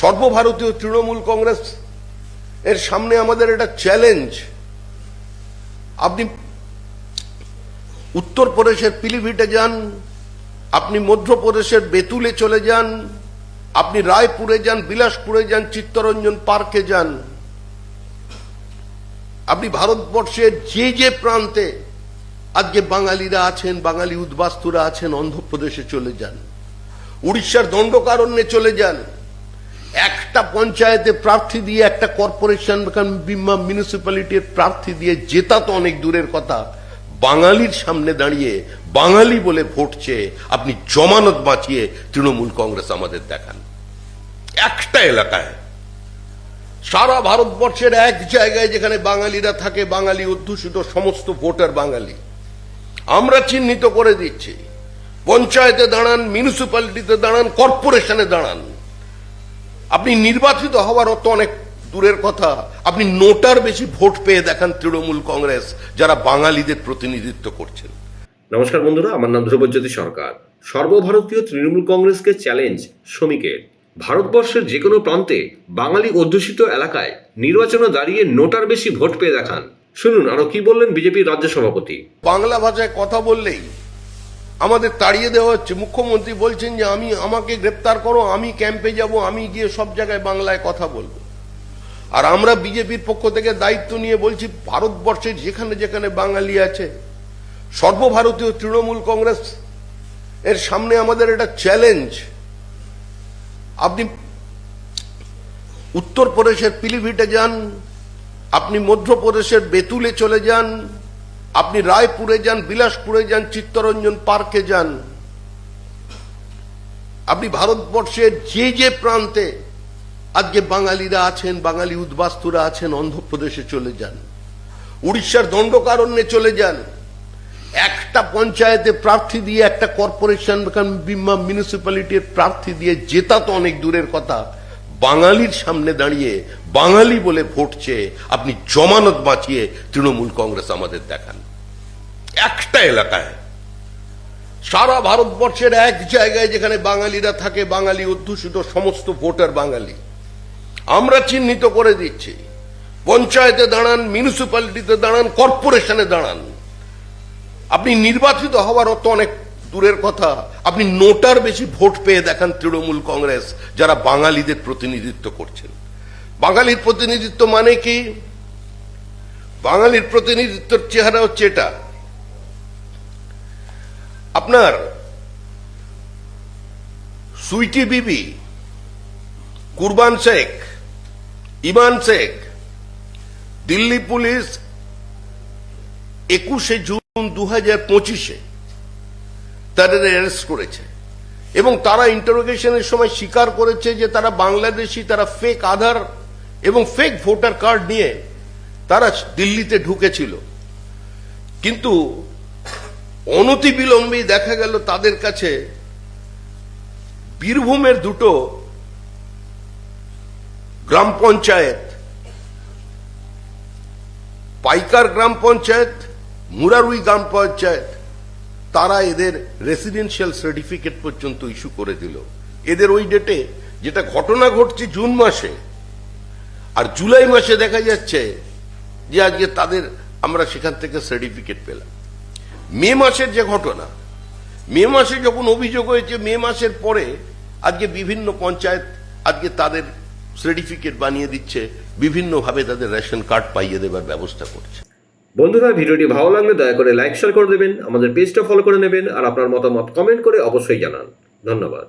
সর্বভারতীয় তৃণমূল কংগ্রেস, এর সামনে আমাদের একটা চ্যালেঞ্জ আপনি উত্তরপ্রদেশের পিলিভিটে যান, আপনি মধ্যপ্রদেশের বেতুলে চলে যান, আপনি রায়পুরে যান, বিলাসপুরে যান, চিত্তরঞ্জন পার্কে যান। আপনি ভারতবর্ষের যে যে প্রান্তে আজকে বাঙালিরা আছেন, বাঙালি উদ্বাস্তুরা আছেন, অন্ধ্রপ্রদেশে চলে যান। উড়িষ্যার দণ্ডকারণ্যে চলে যান। একটা পঞ্চায়েতে প্রার্থী দিয়ে একটা কর্পোরেশন মিউনিসিপ্যালিটির প্রার্থী দিয়ে জেতা তো অনেক দূরের কথা। বাঙালির সামনে দাঁড়িয়ে, বাঙালি বলে ভোট আপনি জমানত বাঁচিয়ে তৃণমূল কংগ্রেস আমাদের দেখান। একটা এলাকায়। সারা ভারতবর্ষের এক জায়গায় যেখানে বাঙালিরা থাকে, বাঙালি অধ্যুষিত সমস্ত ভোটার বাঙালি। আমরা চিহ্নিত করে দিচ্ছি। পঞ্চায়েতে দাঁড়ান মিউনিসিপ্যালিটিতে দাঁড়ান কর্পোরেশনে দাঁড়ান। আপনি নির্বাচিত হওয়ার অত অনেক দূরের কথা। আপনি নোটার বেশি ভোট পেয়ে দেখান তৃণমূল কংগ্রেস যারা বাঙালিদের প্রতিনিধিত্ব করছেন। নমস্কার বন্ধুরা আমার নাম ধ্রুবজ্যোতি সরকার। সর্বভারতীয় তৃণমূল কংগ্রেসকে চ্যালেঞ্জ শ্রমিকের। ভারতবর্ষের যে কোনো প্রান্তে বাঙালি অধ্যুষিত এলাকায় নির্বাচনে দাঁড়িয়ে নোটার বেশি ভোট পেয়ে দেখান। শুনুন আরও কি বললেন বিজেপির রাজ্য সভাপতি? বাংলা ভাষায় কথা বললেই আমাদের তাড়িয়ে দেওয়া হচ্ছে। মুখ্যমন্ত্রী বলছেন যে, আমি, আমাকে গ্রেপ্তার করো, আমি ক্যাম্পে যাব, আমি গিয়ে সব জায়গায় বাংলায় কথা বলব। আর আমরা বিজেপির পক্ষ থেকে দায়িত্ব নিয়ে বলছি, ভারতবর্ষের যেখানে যেখানে বাঙালি আছে, সর্বভারতীয় তৃণমূল কংগ্রেস, এর সামনে আমাদের একটা চ্যালেঞ্জ আপনি উত্তরপ্রদেশের পিলিভিটে যান, আপনি মধ্যপ্রদেশের বেতুলে চলে যান আপনি রায়পুরে যান, বিলাসপুরে যান, চিত্তরঞ্জন পার্কে যান। আপনি ভারতবর্ষের যে যে প্রান্তে আজকে বাঙালিরা আছেন, বাঙালি উদ্বাস্তুরা আছেন, অন্ধ্রপ্রদেশে চলে যান। উড়িষ্যার দণ্ডকারণ্যে চলে যান। একটা পঞ্চায়েতে প্রার্থী দিয়ে, একটা কর্পোরেশন কিংবা মিউনিসিপ্যালিটির প্রার্থী দিয়ে জেতা তো অনেক দূরের কথা। বাঙালির সামনে দাঁড়িয়ে বাঙালি বলে ভোট চেয়ে আপনি জমানত বাঁচিয়ে তৃণমূল কংগ্রেস আমাদের দেখান। এলাকায়। সারা ভারতবর্ষের এক জায়গায় যেখানে বাঙালিরা থাকে, বাঙালি অধ্যুষিত সমস্ত ভোটার বাঙালি। আমরা চিহ্নিত করে দিচ্ছি। পঞ্চায়েতে দাঁড়ান মিউনিসিপ্যালিটিতে দাঁড়ান কর্পোরেশনে দাঁড়ান। আপনি নির্বাচিত হওয়ার অত অনেক দূরের কথা। আপনি নোটার বেশি ভোট পেয়ে দেখান তৃণমূল কংগ্রেস, যারা বাঙালিদের প্রতিনিধিত্ব করছেন। বাঙালির প্রতিনিধিত্ব মানে কি? বাঙালির প্রতিনিধিত্বের চেহারা হচ্ছে এটা। আপনার সুইটি বিবি, কুরবান শেখ ইমান শেখ, দিল্লি পুলিশ একুশে জুন দু হাজার পঁচিশে তাদের অ্যারেস্ট করেছে। এবং তারা ইন্টারোগেশনের সময় স্বীকার করেছে যে তারা বাংলাদেশি, তারা ফেক আধার এবং ফেক ভোটার কার্ড নিয়ে তারা দিল্লিতে ঢুকেছিল। কিন্তু অনতিবিলম্বেই দেখা গেল তাদের কাছে বীরভূমের দুটো গ্রাম পঞ্চায়েত, পাইকার গ্রাম পঞ্চায়েত, মুরারুই গ্রাম পঞ্চায়েত, তারা এদের রেসিডেন্সিয়াল সার্টিফিকেট পর্যন্ত ইস্যু করে দিল। এদের ওই ডেটে যেটা ঘটনা ঘটছে জুন মাসে, আর জুলাই মাসে দেখা যাচ্ছে যে আজকে তাদের আমরা সেখান থেকে সার্টিফিকেট পেলাম। মে মাসের যে ঘটনা, মে মাসে যখন অভিযোগ হয়েছে, মে মাসের পরে আজকে বিভিন্ন পঞ্চায়েত আজকে তাদের সার্টিফিকেট বানিয়ে দিচ্ছে, বিভিন্নভাবে তাদের রেশন কার্ড পাইয়ে দেবার ব্যবস্থা করছে। বন্ধুরা, ভিডিওটি ভালো লাগলে দয়া করে লাইক শেয়ার করে দেবেন, আমাদের পেজটা ফলো করে নেবেন, আর আপনার মতামত কমেন্ট করে অবশ্যই জানান। ধন্যবাদ।